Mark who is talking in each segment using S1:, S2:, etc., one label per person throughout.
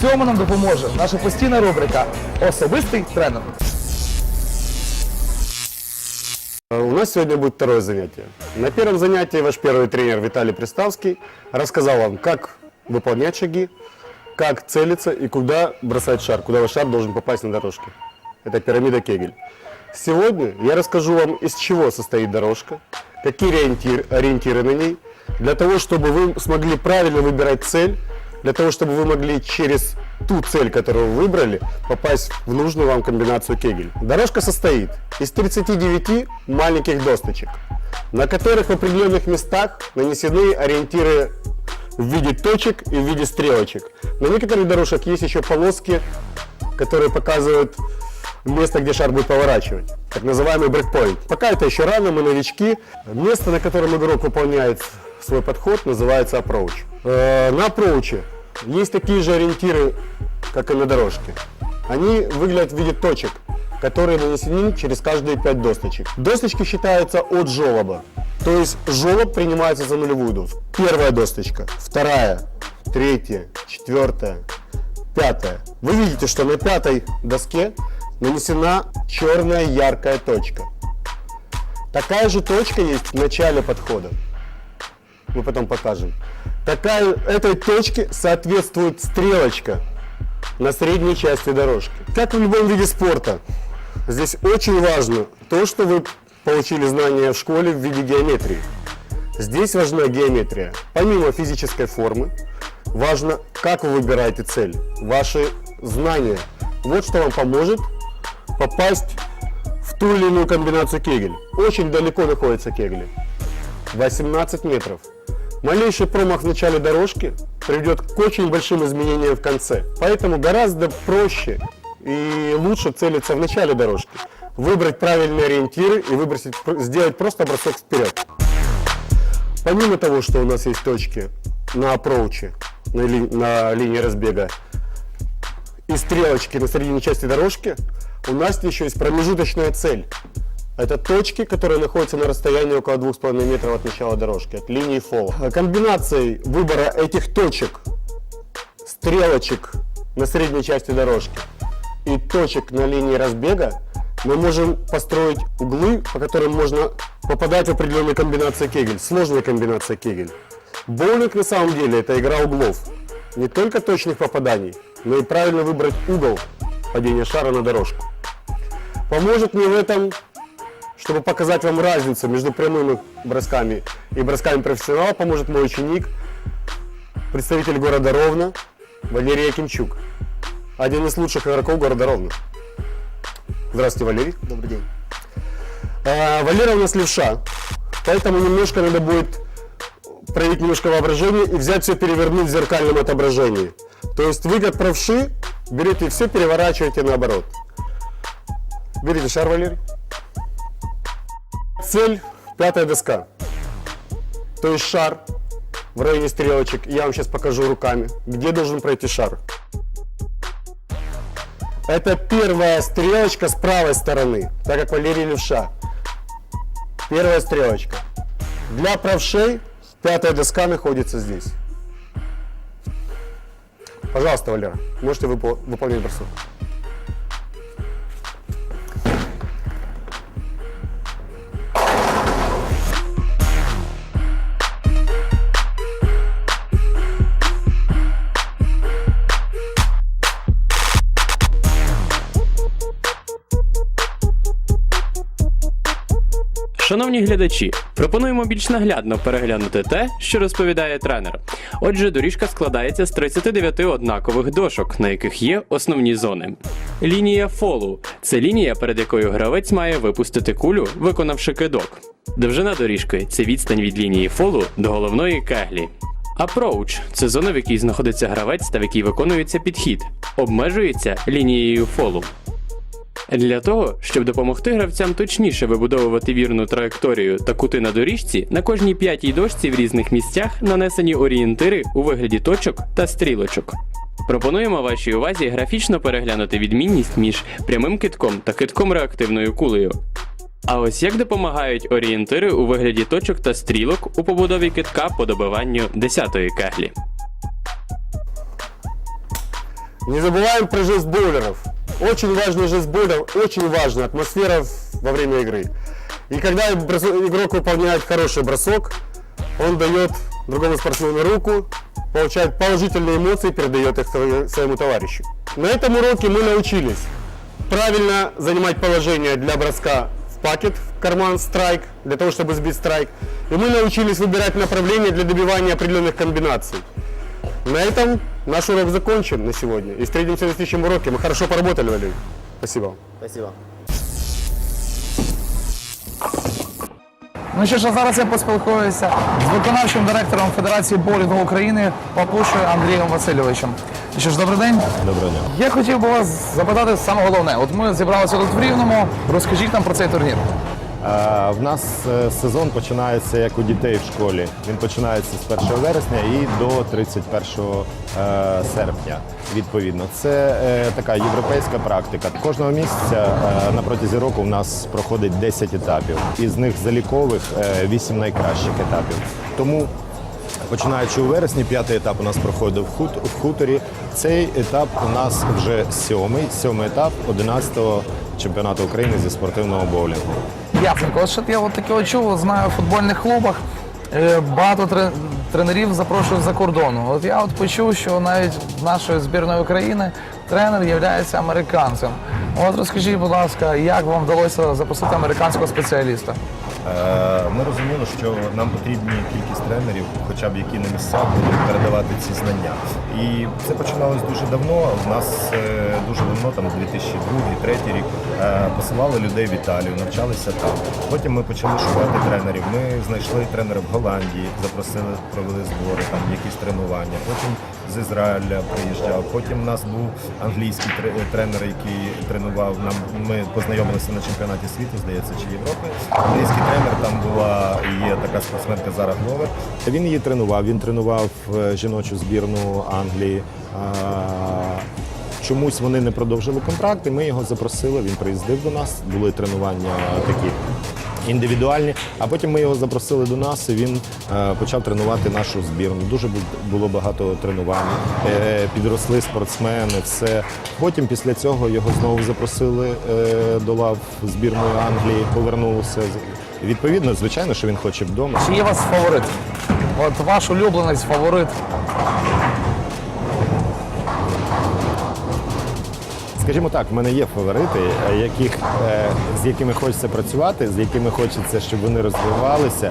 S1: Цьому нам допоможе наша постійна рубрика Особистий тренер.
S2: У нас сегодня будет второе занятие. На первом занятии ваш первый тренер Виталий Приставский рассказал вам, как выполнять шаги, как целиться и куда бросать шар, куда ваш шар должен попасть на дорожке. Это пирамида Кегель. Сегодня я расскажу вам, из чего состоит дорожка, какие ориентир- ориентиры на ней, для того, чтобы вы смогли правильно выбирать цель, для того, чтобы вы могли через ту цель, которую вы выбрали, попасть в нужную вам комбинацию кегель. Дорожка состоит из 39 маленьких досточек, на которых в определенных местах нанесены ориентиры в виде точек и в виде стрелочек. На некоторых дорожках есть еще полоски, которые показывают место, где шар будет поворачивать. Так называемый брейкпоинт. Пока это еще рано, мы новички. Место, на котором игрок выполняет свой подход, называется approach. Э, на approach есть такие же ориентиры, как и на дорожке. Они выглядят в виде точек, которые нанесены через каждые пять досточек. Досточки считаются от желоба. То есть желоб принимается за нулевую доску. Первая досточка, вторая, третья, четвертая, пятая. Вы видите, что на пятой доске нанесена черная яркая точка. Такая же точка есть в начале подхода. Мы потом покажем. Такая, этой точке соответствует стрелочка на средней части дорожки. Как в любом виде спорта, здесь очень важно то, что вы получили знания в школе в виде геометрии. Здесь важна геометрия. Помимо физической формы, важно, как вы выбираете цель, ваши знания. Вот что вам поможет попасть в ту или иную комбинацию кегель. Очень далеко находятся кегли. 18 метров. Малейший промах в начале дорожки приведет к очень большим изменениям в конце. Поэтому гораздо проще и лучше целиться в начале дорожки. Выбрать правильные ориентиры и выбросить, сделать просто бросок вперед. Помимо того, что у нас есть точки на апроуче, на, ли- на линии разбега, и стрелочки на середине части дорожки, у нас еще есть промежуточная цель. Это точки, которые находятся на расстоянии около 2,5 метров от начала дорожки, от линии фола. Комбинацией выбора этих точек, стрелочек на средней части дорожки и точек на линии разбега, мы можем построить углы, по которым можно попадать в определенные комбинации кегель, сложные комбинации кегель. Боулинг на самом деле это игра углов. Не только точных попаданий, но и правильно выбрать угол падения шара на дорожку. Поможет мне в этом, чтобы показать вам разницу между прямыми бросками и бросками профессионала, поможет мой ученик, представитель города Ровно, Валерий Якимчук. Один из лучших игроков города Ровно. Здравствуйте, Валерий.
S3: Добрый день.
S2: А, Валера у нас левша, поэтому немножко надо будет проявить немножко воображение и взять все перевернуть в зеркальном отображении. То есть вы как правши берете все переворачиваете наоборот. Берите шар, Валерий. Цель пятая доска. То есть шар в районе стрелочек. Я вам сейчас покажу руками, где должен пройти шар. Это первая стрелочка с правой стороны, так как Валерий левша. Первая стрелочка. Для правшей пятая доска находится здесь. Пожалуйста, Валера, можете выпо- выполнять бросок.
S4: Шановні глядачі, пропонуємо більш наглядно переглянути те, що розповідає тренер. Отже, доріжка складається з 39 однакових дошок, на яких є основні зони. Лінія фолу це лінія, перед якою гравець має випустити кулю, виконавши кидок. Довжина доріжки це відстань від лінії фолу до головної кеглі. Approach – це зона, в якій знаходиться гравець та в якій виконується підхід, обмежується лінією фолу. Для того, щоб допомогти гравцям точніше вибудовувати вірну траєкторію та кути на доріжці, на кожній п'ятій дошці в різних місцях нанесені орієнтири у вигляді точок та стрілочок. Пропонуємо вашій увазі графічно переглянути відмінність між прямим китком та китком реактивною кулею. А ось як допомагають орієнтири у вигляді точок та стрілок у побудові китка по добиванню 10-ї кеглі.
S2: Не забываем про жест боулеров. Очень важный жест боулеров, очень важная атмосфера во время игры. И когда игрок выполняет хороший бросок, он дает другому спортсмену руку, получает положительные эмоции и передает их своему товарищу. На этом уроке мы научились правильно занимать положение для броска в пакет, в карман, страйк, для того, чтобы сбить страйк. И мы научились выбирать направление для добивания определенных комбинаций. На этом наш урок закончен на сегодня. И встретимся на следующем уроке. Мы хорошо поработали, Валерий. Спасибо.
S1: Спасибо. Ну що ж, а зараз я поспілкуюся з виконавчим директором Федерації боулінгу України Папушею Андрієм Васильовичем. Ну Що ж, добрий день.
S3: Доброго дня.
S1: Я хотів би вас запитати саме головне. От ми зібралися тут в Рівному. Розкажіть нам про цей турнір.
S3: Е, В нас е, сезон починається як у дітей в школі. Він починається з 1 вересня і до 31 е, серпня. Відповідно, це така європейська практика. Кожного місяця на протязі року в нас проходить 10 етапів. Із них залікових 8 найкращих етапів. Тому Починаючи у вересні, п'ятий етап у нас проходив в хуторі. Цей етап у нас вже сьомий, сьомий етап 11-го чемпіонату України зі спортивного боулінгу.
S1: Ясненько, от що я от таке очув чув, знаю в футбольних клубах. е, Багато тре- тренерів запрошують за кордону. От я от почув, що навіть нашої збірної України тренер є американцем. От розкажіть, будь ласка, як вам вдалося запросити американського спеціаліста?
S3: Е, Ми розуміли, що нам потрібні кількість тренерів, хоча б які на місцях будуть передавати ці знання. І це починалось дуже давно. У нас е, дуже давно, там 2002-2003 рік, е, посилали людей в Італію, навчалися там. Потім ми почали шукати тренерів. Ми знайшли тренера в Голландії, запросили, провели збори, там якісь тренування. Потім з Ізраїля приїжджав. Потім у нас був англійський тренер, який тренував нам. Ми познайомилися на чемпіонаті світу, здається, чи Європи. Англійський тренер там була є така спортсменка Зара Гловер. Він її тренував. Він тренував е, жіночу збірну Англії. Чомусь вони не продовжили контракт, і ми його запросили. Він приїздив до нас. Були тренування такі індивідуальні. А потім ми його запросили до нас, і він е, почав тренувати нашу збірну. Дуже було багато тренувань. Е, підросли спортсмени, все. Потім після цього його знову запросили е, до лав збірної Англії, повернувся. Відповідно, звичайно, що він хоче вдома.
S1: Чи є у вас фаворит? От ваш улюбленець, фаворит.
S3: Скажімо так, в мене є фаворити, е, яких, е, з якими хочеться працювати, з якими хочеться, щоб вони розвивалися,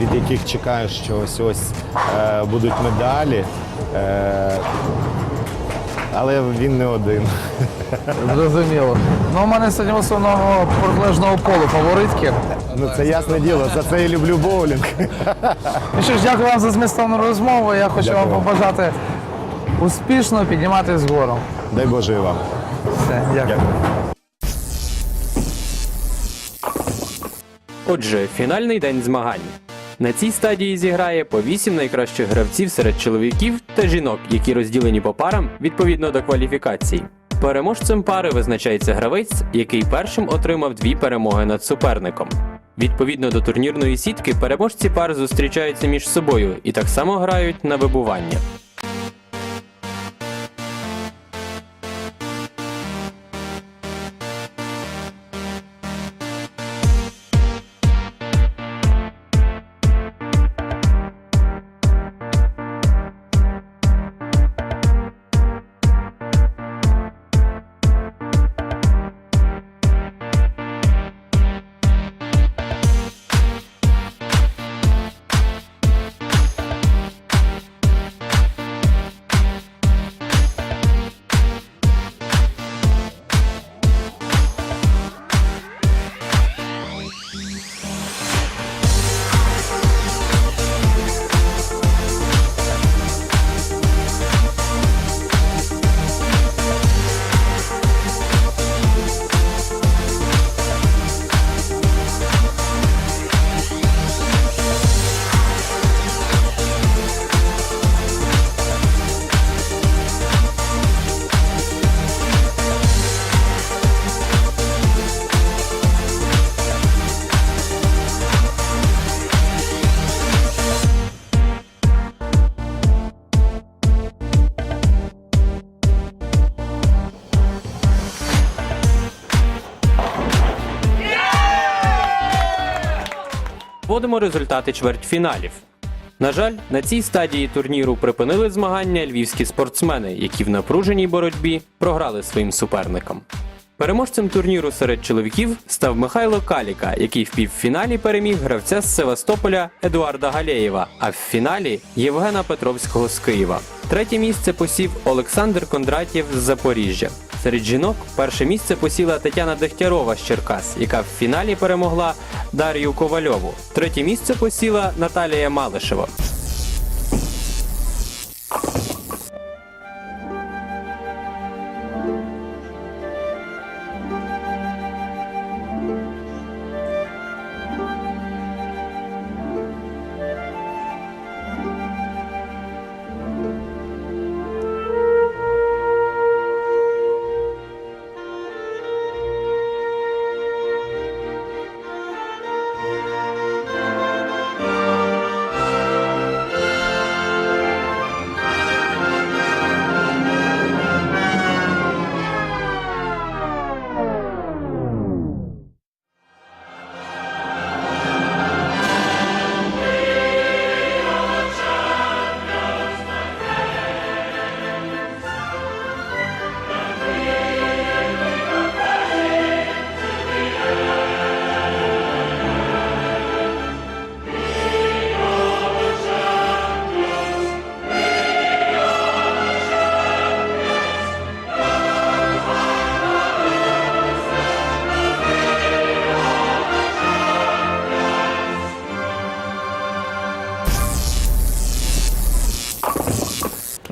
S3: від яких чекаю, що ось ось е, будуть медалі. Але він не один.
S1: Зрозуміло. Ну, у мене сьогодні в основному протилежного полу фаворитки.
S3: Ну це ясне діло, за це я люблю боулінг.
S1: Ну що ж, дякую вам за змістовну розмову. Я хочу
S3: Дякую
S1: вам побажати успішно підніматись згору.
S3: Дай Боже і вам.
S1: Все, дякую.
S4: Отже, фінальний день змагань. На цій стадії зіграє по 8 найкращих гравців серед чоловіків та жінок, які розділені по парам відповідно до кваліфікацій. Переможцем пари визначається гравець, який першим отримав дві перемоги над суперником. Відповідно до турнірної сітки, переможці пар зустрічаються між собою і так само грають на вибування. Підводимо результати чвертьфіналів. На жаль, на цій стадії турніру припинили змагання львівські спортсмени, які в напруженій боротьбі програли своїм суперникам. Переможцем турніру серед чоловіків став Михайло Каліка, який в півфіналі переміг гравця з Севастополя Едуарда Галєєва, а в фіналі Євгена Петровського з Києва. Третє місце посів Олександр Кондратєв з Запоріжжя. Серед жінок перше місце посіла Тетяна Дегтярова з Черкас, яка в фіналі перемогла Дар'ю Ковальову. Третє місце посіла Наталія Малишева.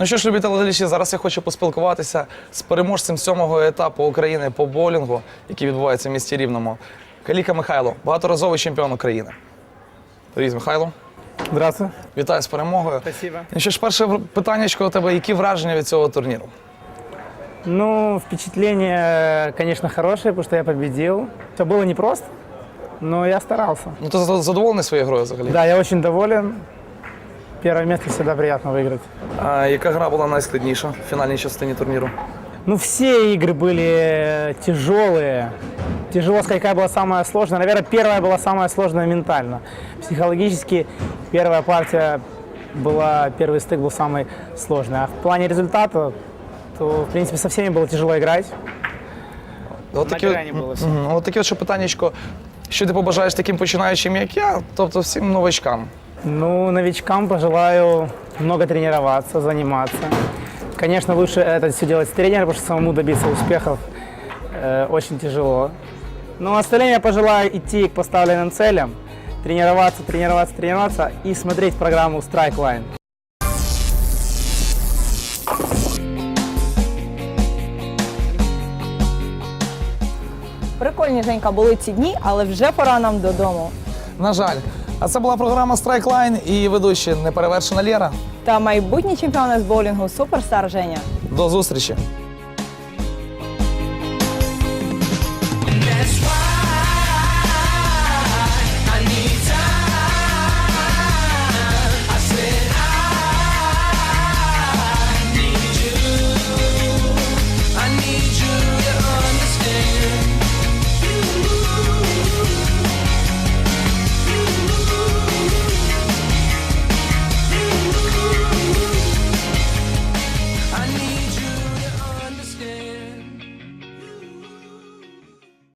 S1: Ну що ж, любі телеглядачі, зараз я хочу поспілкуватися з переможцем сьомого етапу України по боулінгу, який відбувається в місті Рівному. Каліка Михайло, багаторазовий чемпіон України. Привіт, Михайло.
S5: Здравствуй.
S1: Вітаю з перемогою.
S5: Спасибо.
S1: Ну що ж, перше питання у тебе, які враження від цього турніру?
S5: Ну, впечатление, конечно, хорошее, потому что я победил. Все было непросто, но я старался.
S1: Ну ти задоволений своєю грою взагалі?
S5: Да, я очень доволен. Первое место всегда приятно выиграть.
S1: А яка гра була найскладніша в фінальній частині турніру?
S5: Ну, все игры были тяжелые. Тяжело сказать, какая была самая сложная. Наверное, первая была самая сложная ментально. Психологически первая партия была, первый стык был самый сложный. А в плане результата, то, в принципе, со всеми было тяжело играть.
S1: От
S5: На
S1: такі, от-
S5: грані було все.
S1: Мгм. от таке от ще питаннячко, що ти побажаєш таким починаючим, як я, тобто всім новачкам?
S5: Ну, новичкам пожелаю много тренироваться, заниматься. Конечно, лучше это все делать с тренером, потому что самому добиться успехов э, очень тяжело. Но остальным я пожелаю идти к поставленным целям, тренироваться, тренироваться, тренироваться и смотреть программу Strike Line.
S6: Прикольні Женька були ці дні, але вже пора нам додому.
S1: На жаль. А це була програма Страйклайн і ведучі неперевершена Лєра.
S6: Та майбутній чемпіон з боулінгу Суперстар Женя.
S1: До зустрічі!